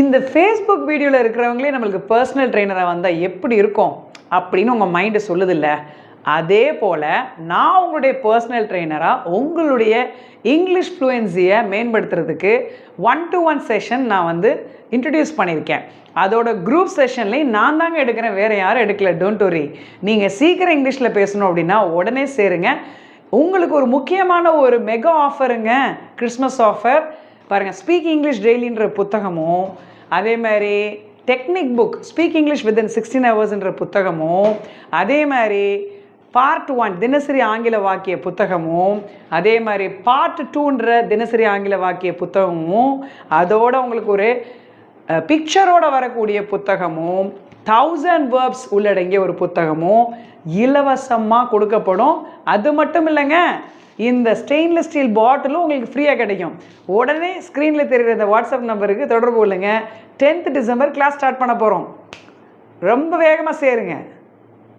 இந்த ஃபேஸ்புக் வீடியோவில் இருக்கிறவங்களே நம்மளுக்கு பர்சனல் ட்ரெயினராக வந்தால் எப்படி இருக்கும் அப்படின்னு உங்கள் மைண்டு சொல்லுதில்ல. அதே போல் நான் உங்களுடைய பர்சனல் ட்ரெயினராக உங்களுடைய இங்கிலீஷ் ஃப்ளூயன்சியை மேம்படுத்துறதுக்கு ஒன் டு ஒன் செஷன் நான் வந்து இன்ட்ரடியூஸ் பண்ணியிருக்கேன். அதோட குரூப் செஷன்லேயும் நான் தாங்க எடுக்கிறேன் வேறு யாரும் எடுக்கல. டோன்ட் ஒரி நீங்கள் சீக்கிரம் இங்கிலீஷில் பேசணும் அப்படின்னா உடனே சேருங்க. உங்களுக்கு ஒரு முக்கியமான ஒரு மெகா ஆஃபருங்க கிறிஸ்மஸ் ஆஃபர் பாருங்கள் ஸ்பீக் இங்கிலீஷ் டெய்லின்ற புத்தகமும் அதே மாதிரி technique book speak English within sixteen ஹவர்ஸ்ன்ற புத்தகமும் அதே மாதிரி பார்ட் ஒன் தினசரி ஆங்கில வாக்கிய புத்தகமும் அதே மாதிரி பார்ட் டூன்ற தினசரி ஆங்கில வாக்கிய புத்தகமும் அதோட உங்களுக்கு ஒரு பிக்சரோட வரக்கூடிய புத்தகமும் தௌசண்ட் வேர்ப்ஸ் உள்ளடங்கிய ஒரு புத்தகமும் இலவசமாக கொடுக்கப்படும். அது மட்டும் இல்லைங்க இந்த ஸ்டெயின்லெஸ் ஸ்டீல் பாட்டிலும் உங்களுக்கு ஃப்ரீயாக கிடைக்கும். உடனே ஸ்க்ரீனில் தெரிகிற இந்த வாட்ஸ்அப் நம்பருக்கு தொடர்பு கொள்ளுங்கள் டென்த் டிசம்பர் கிளாஸ் ஸ்டார்ட் பண்ண போகிறோம் ரொம்ப வேகமாக சேருங்க.